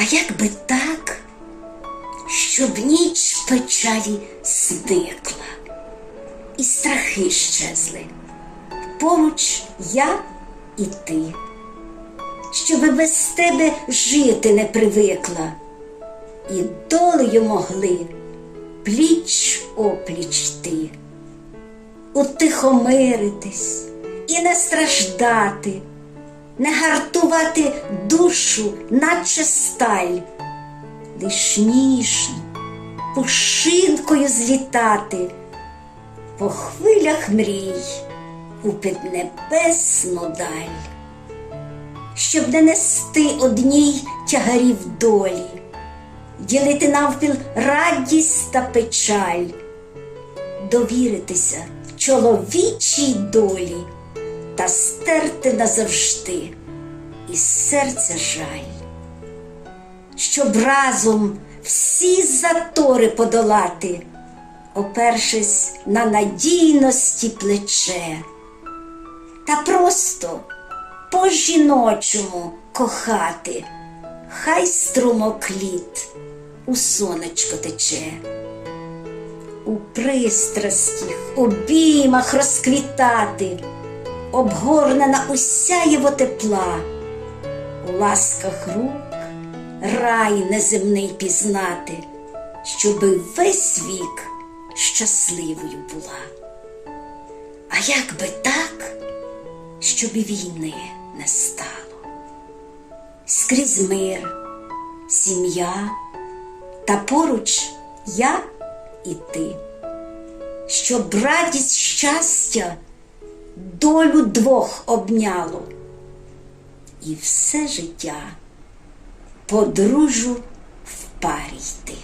А як би так, щоб ніч печалі зникла, і страхи щезли. Поруч я і ти, щоби без тебе жити не привикла, і долею могли пліч опліч йти, утихомиритись і не страждати, не гартувати душу, наче сталь, лиш ніжно, пушинкою злітати по хвилях мрій у піднебесну даль, щоб не нести одній тягарів долі, ділити навпіл радість та печаль, довіритися чоловічій долі та стерти назавжди. Із серця жаль, щоб разом всі затори подолати, опершись на надійності плече, та просто по-жіночому кохати, хай струмок літ у сонечко тече. У пристраских обіймах розквітати, обгорнена уся його тепла, у ласках рук рай неземний пізнати, щоби весь вік щасливою була. А як би так, щоб і війни не стало? Скрізь мир, сім'я, та поруч я і ти, щоб радість щастя долю двох обняло, і все життя подружу в парі йти.